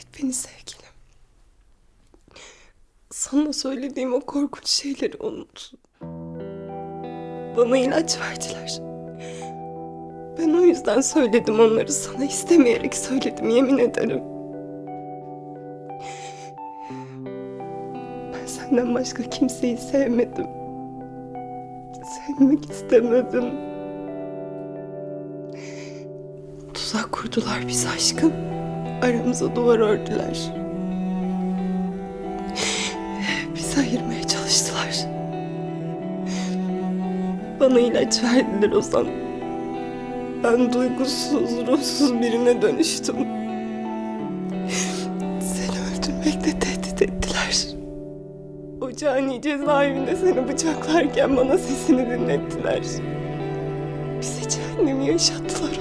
Affet beni sevgilim. Sana söylediğim o korkunç şeyleri unut. Bana ilaç verdiler. Ben o yüzden söyledim onları sana istemeyerek söyledim yemin ederim. Ben senden başka kimseyi sevmedim. Sevmek istemedim. Tuzak kurdular biz aşkım. Aramıza duvar ördüler. Bizi ayırmaya çalıştılar. Bana ilaç verdiler Ozan. Ben duygusuz, ruhsuz birine dönüştüm. Seni öldürmekle tehdit ettiler. O cani cezaevinde seni bıçaklarken bana sesini dinlettiler. Bize cehennemi yaşattılar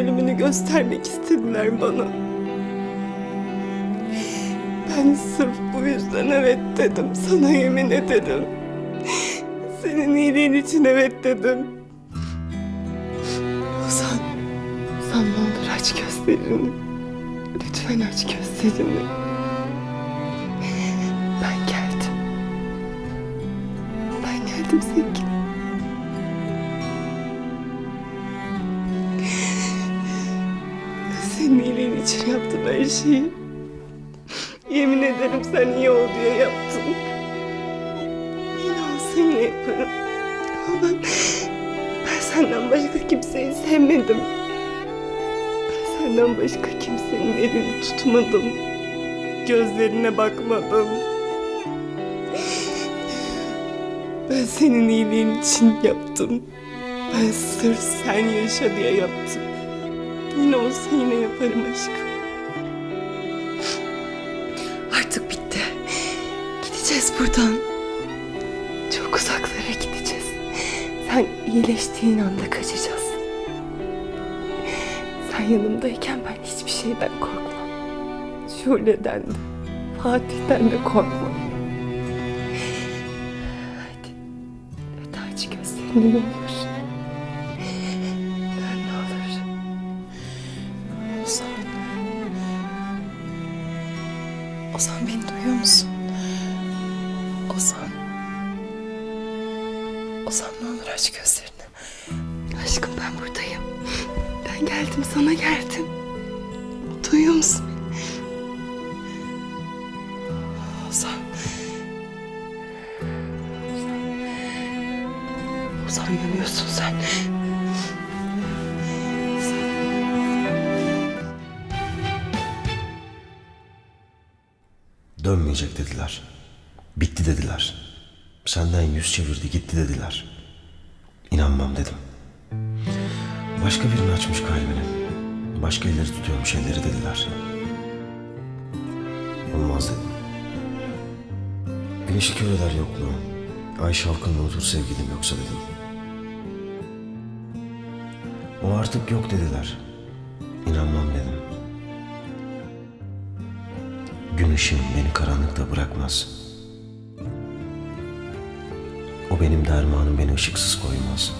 Ozan. Senin ölümünü göstermek istediler bana. Ben sırf bu yüzden evet dedim. Sana yemin ederim. Senin iyiliğin için evet dedim. Ozan, sen ne olur aç gözlerini. Lütfen aç gözlerini. Ben geldim. Ben geldim sevgilim. İyiliğin için yaptım her şeyi. Yemin ederim sen iyi ol diye yaptım. Yine olsa yine yaparım. Ama ben, ben senden başka kimseyi sevmedim. Ben senden başka kimsenin elini tutmadım. Gözlerine bakmadım. Ben senin iyiliğin için yaptım. Ben sırf sen yaşa diye yaptım. Yine olsa yine yaparım aşkım. Artık bitti. Gideceğiz buradan. Çok uzaklara gideceğiz. Sen iyileştiğin anda kaçacağız. Sen yanımdayken ben hiçbir şeyden korkmam. Şule'den de, Fatih'ten de korkmam. Hadi, hadi aç gözlerini Ozan. Ozan ne olur aç gözlerini. Aşkım ben buradayım. Ben geldim sana geldim. Duyuyor musun? Ozan. Ozan. Ozan yanıyorsun sen. Dönmeyecek dediler. Bitti dediler. Senden yüz çevirdi gitti dediler. İnanmam dedim. Başka birini açmış kalbini. Başka elleri tutuyormuş elleri dediler. Olmaz dedim. Güneşi kör eder yokluğum. Ay şavkınla otur sevgilim yoksa dedim. O artık yok dediler. İnanmam dedim. Gün ışığım beni karanlıkta bırakmaz. O benim dermanım beni ışıksız koymaz.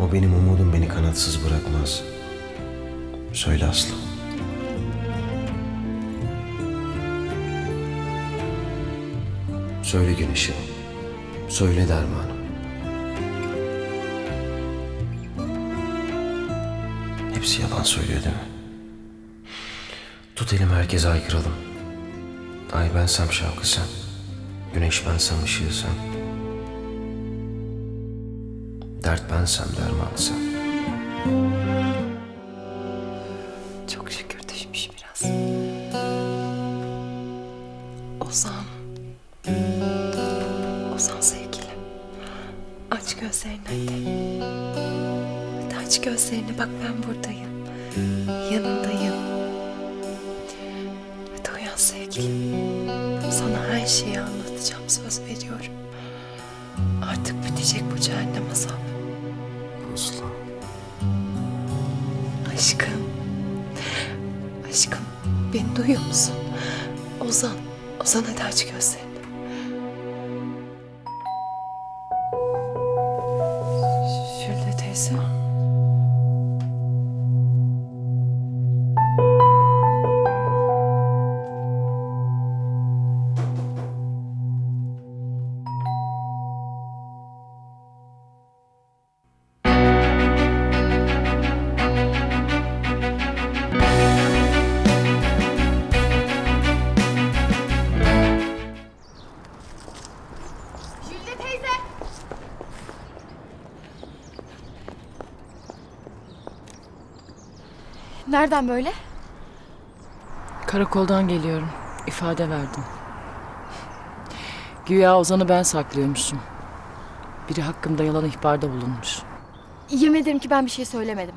O benim umudum beni kanatsız bırakmaz. Söyle Aslı. Söyle gün ışığım. Söyle dermanım. Hepsi yalan söylüyor değil mi? Tut elimi herkese aykıralım. Ay bensem şavkı sen. Güneş bensem ışığı sen. Dert bensem derman sen. Çok şükür düşmüş biraz. Ozan. Ozan sevgilim. Aç gözlerini hadi. Hadi aç gözlerini bak ben buradayım. Yanındayım. Hadi uyan sevgilim. Sana her şeyi anlatacağım söz veriyorum. Artık bitecek bu cehennem beni duyuyor musun? Ozan. Ozan hadi aç gözlerini. Şöyle teyze. Nereden böyle? Karakoldan geliyorum. İfade verdim. Güya Ozan'ı ben saklıyormuşum. Biri hakkımda yalan ihbarda bulunmuş. Yemin ederim ki ben bir şey söylemedim.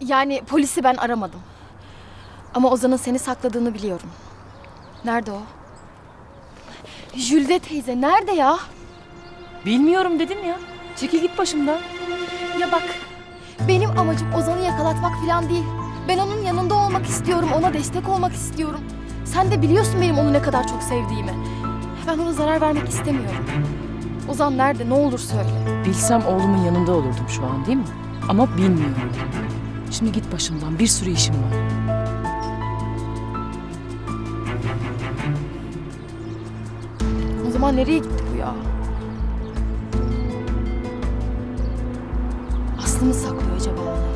Yani polisi ben aramadım. Ama Ozan'ın seni sakladığını biliyorum. Nerede o? Jülde teyze nerede ya? Bilmiyorum dedim ya. Çekil git başımdan. Ya bak benim amacım Ozan'ı yakalatmak falan değil. Ben onun yanında olmak istiyorum, ona destek olmak istiyorum. Sen de biliyorsun benim onu ne kadar çok sevdiğimi. Ben ona zarar vermek istemiyorum. Ozan nerede? Ne olur söyle. Bilsem oğlumun yanında olurdum şu an değil mi? Ama bilmiyorum. Şimdi git başımdan. Bir sürü işim var. O zaman nereye gitti bu ya? Aslı mı saklıyor acaba onu?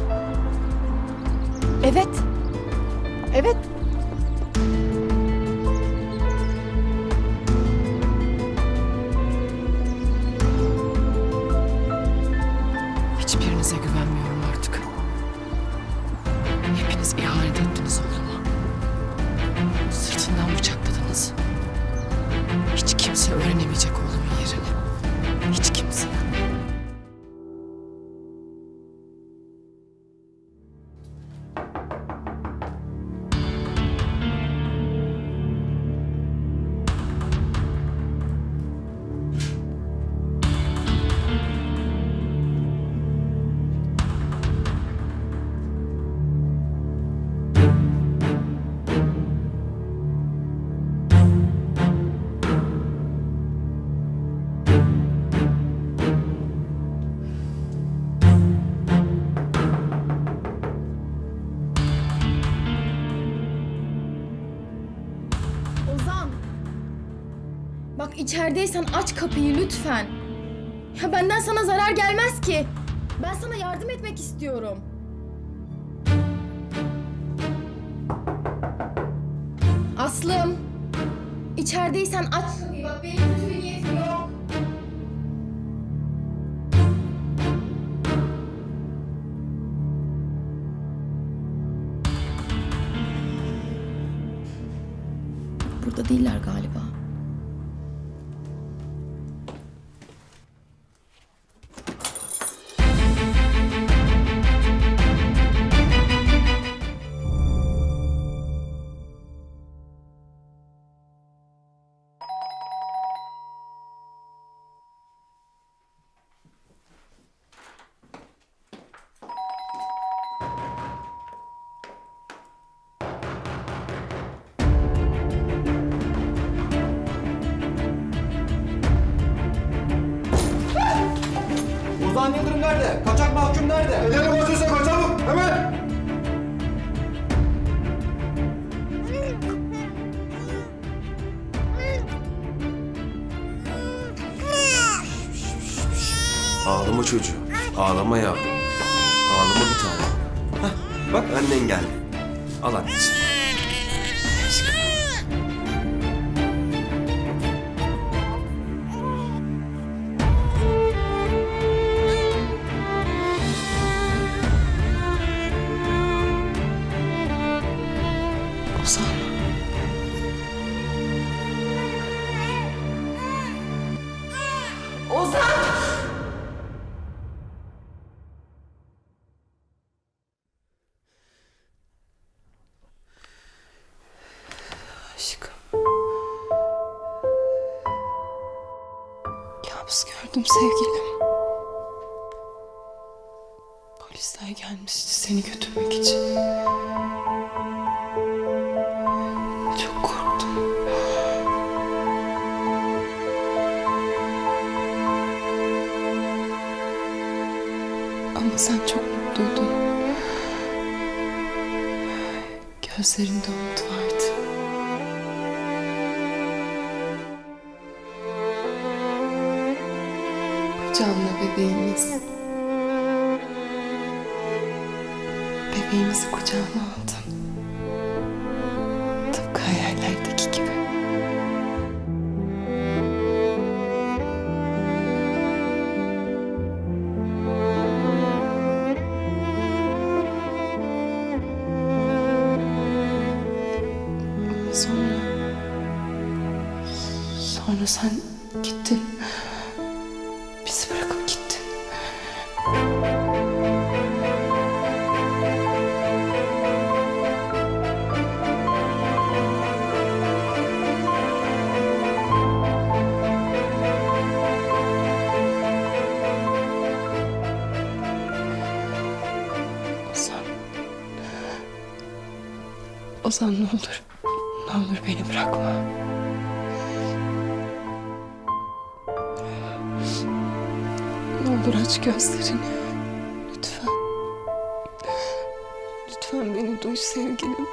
Evet. Evet. Bak içerideysen aç kapıyı lütfen. Ya benden sana zarar gelmez ki. Ben sana yardım etmek istiyorum. Aslım. İçerideysen aç kapıyı. Bak benim kötü bir niyetim yok. Burada değiller galiba. Ozan Yıldırım nerede? Kaçak mahkum nerede? Elleri bozuyorsa kaçalım hemen. Ağlama çocuğum. Ağlama yavrum. Ağlama bir tane. Hah, bak annen geldi. Al annesi. Gördüm sevgilim. Polisler gelmişti seni götürmek için. Çok korktum. Ama sen çok mutluydun. Gözlerinde umut Canlı bebeğimiz. Bebeğimizi kucağıma aldım. Tıpkı hayallerdeki gibi. Sonra... Sonra sen gittin. Ozan ne olur. Ne olur beni bırakma. Ne olur aç gözlerini. Lütfen. Lütfen beni duy sevgilim.